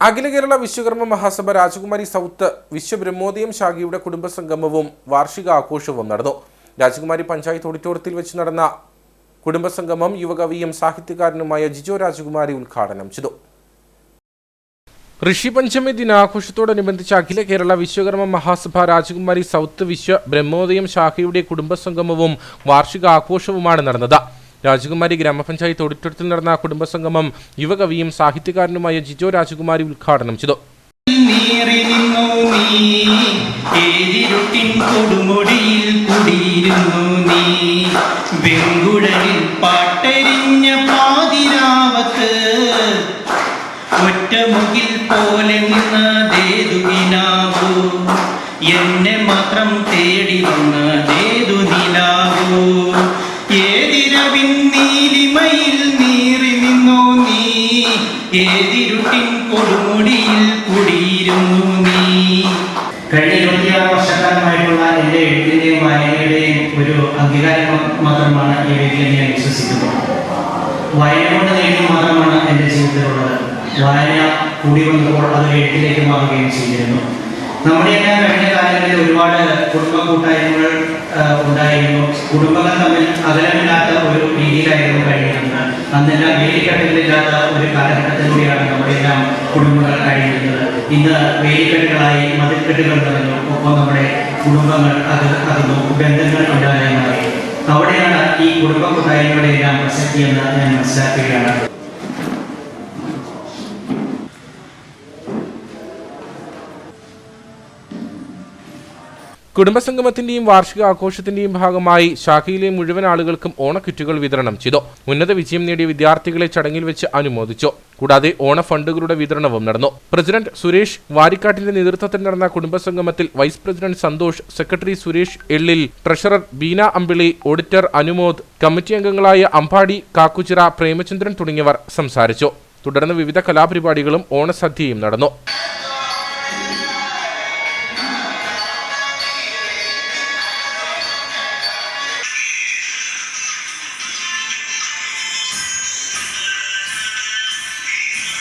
അഖില കേരള വിശ്വകർമ്മ മഹാസഭ രാജകുമാരി സൗത്ത് വിശ്വബ്രഹ്മോദയം ശാഖയുടെ കുടുംബസംഗമവും വാർഷിക ആഘോഷവും നടന്നു. രാജകുമാരി പഞ്ചായത്ത് ഓഡിറ്റോറിയത്തിൽ വെച്ച് നടന്ന കുടുംബസംഗമം യുവകവിയും സാഹിത്യകാരനുമായ ജിജോ രാജകുമാരി ഉദ്ഘാടനം ചെയ്തു. ഋഷിപഞ്ചമി ദിനാഘോഷത്തോടനുബന്ധിച്ച് അഖില കേരള വിശ്വകർമ്മ മഹാസഭ രാജകുമാരി സൗത്ത് വിശ്വ ബ്രഹ്മോദയം ശാഖയുടെ കുടുംബസംഗമവും വാർഷിക ആഘോഷവുമാണ് നടന്നത്. രാജകുമാരി ഗ്രാമപഞ്ചായത്ത് ഓഡിറ്റോറിയത്തിൽ നടന്ന കുടുംബസംഗമം യുവകവിയും സാഹിത്യകാരനുമായ ജിജോ രാജകുമാരി ഉദ്ഘാടനം ചെയ്തു. ഒറ്റമുകിൽ പോലെ നിന്നതേതു നിലാവു. എന്നെ മാത്രം തേടി വന്നതേതു നിലാവു. ഏതിരുട്ടിൻ കൊടുമുടിയിൽ കുടിയിരുന്നു നീ. കഴിഞ്ഞ ഇരുപത്തിയാറ് വർഷക്കാലമായിട്ടുള്ള എന്റെ എഴുത്തിന്റെയും വായനയുടെയും ഒരു അംഗീകാരം മാത്രമാണ് ഈ വേദിയിൽ ഞാൻ വിശ്വസിക്കുന്നു വായന കൊണ്ട് നേടിയത് മാത്രമാണ് എന്റെ ജീവിതത്തിലുള്ളത്. വായന കൂടി വന്നപ്പോൾ അത് എഴുത്തിലേക്ക് മാറുകയും ചെയ്തിരുന്നു. നമ്മുടെയെല്ലാം കഴിഞ്ഞ കാലങ്ങളിൽ ഒരുപാട് കുടുംബ കൂട്ടായ്മകൾ ഉണ്ടായിരുന്നു. കുടുംബങ്ങൾ തമ്മിൽ അകലമില്ലാത്ത ഒരു രീതിയിലായിരുന്നു കഴിയുന്നത്. അന്നെല്ലാം വേലിക്കെട്ടുകളില്ലാത്ത ഒരു കാലഘട്ടത്തിലൂടെയാണ് നമ്മുടെയെല്ലാം കുടുംബങ്ങൾ കഴിയുന്നത്. ഇന്ന് വേലിക്കെട്ടുകളായി മതിൽക്കെട്ടുകൾ നിറഞ്ഞു ഒപ്പം നമ്മുടെ കുടുംബങ്ങൾ അത് അകന്നു ബന്ധങ്ങൾ ഉണ്ടായി മാറി അവിടെയാണ് ഈ കുടുംബ കൂട്ടായ്മയുടെ എല്ലാം പ്രസക്തി എന്ന് ഞാൻ മനസ്സിലാക്കുകയാണ്. കുടുംബസംഗമത്തിന്റെയും വാർഷിക ആഘോഷത്തിന്റെയും ഭാഗമായി ശാഖയിലെ മുഴുവൻ ആളുകൾക്കും ഓണക്കിറ്റുകൾ വിതരണം ചെയ്തു. ഉന്നത വിജയം നേടിയ വിദ്യാർത്ഥികളെ ചടങ്ങിൽ വെച്ച് അനുമോദിച്ചു. കൂടാതെ ഓണ ഫണ്ടുകളുടെ വിതരണവും നടന്നു. പ്രസിഡന്റ് സുരേഷ് വാരിക്കാട്ടിന്റെ നേതൃത്വത്തിൽ നടന്ന കുടുംബസംഗമത്തിൽ vice president Santhosh secretary Suresh Ellil treasurer Beena Ambili auditor Anumod committee അംഗങ്ങളായ അമ്പാടി കാക്കുചിറ പ്രേമചന്ദ്രൻ തുടങ്ങിയവർ സംസാരിച്ചു. തുടർന്ന് വിവിധ കലാപരിപാടികളും ഓണസദ്യയും നടന്നു.